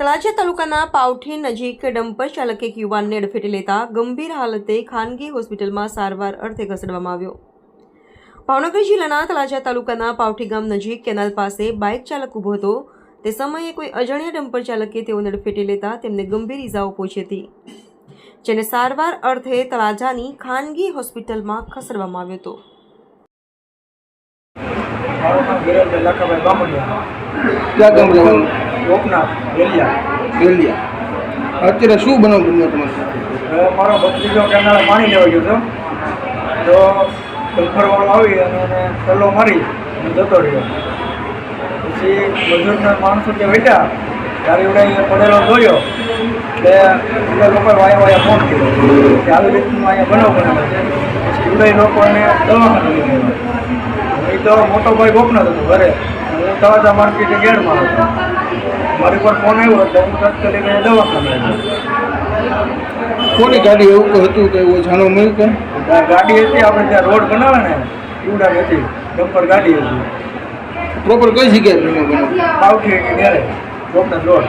તળાજા તાલુકાના પાવઠી નજીક ડમ્પર ચાલકે એક યુવાનને અડફેટે લેતા ગંભીર હાલતે ખાનગી હોસ્પિટલમાં સારવાર અર્થે ખસેડવામાં આવ્યો. ભાવનગર જિલ્લાના તળાજા તાલુકાના પાવઠી ગામ નજીક કેનાલ પાસે બાઇક ચાલક ઊભો હતો. તે સમયે કોઈ અજાણ્યા ડમ્પર ચાલકે તેઓને અડફેટે લેતા તેમને ગંભીર ઇજાઓ પહોંચી હતી. જેને સારવાર અર્થે તળાજાની ખાનગી હોસ્પિટલમાં ખસેડવામાં આવ્યો હતો. ક્યાં ગામ રહેવાનું લોકનાથ રેલિયા અત્યારે શું બનાવ બન્યો તમારે? મારો ભત્રીજો કેનાલે પાણી લેવા ગયો હતો તો ડમ્પરવાળો આવી અને સલ્લો મારી અને જતો રહ્યો. પછી મજૂરના માણસો જે વેઠા ત્યારે એવડે અહીંયા પડેલો જોયો. એટલે બધા લોકોએ વાયા વાયા ફોન કર્યો. કે આવી રીતનું અહીંયા બનાવ બનાવે છે. પછી એવડે લોકો એને દવાખાને લઈ ગયા. એ તો મોટો ભાઈ ગોપનાથ હતો ઘરે. હું તળાજા માર્કેટે ગેડમાં હતો. મારી પર ફોન આવ્યો એટલે હું તાત્કાલિક અહીંયા દવાખાને કોની ગાડી એવું કોઈ હતું કે એવું જાણવા મળ્યું કે? ગાડી હતી આપણે ત્યાં રોડ બનાવે ને ઉડા હતી ડમ્પર ગાડી હતી. પ્રોપર કઈ જગ્યાએ પાવઠી ઘેરે રોડ.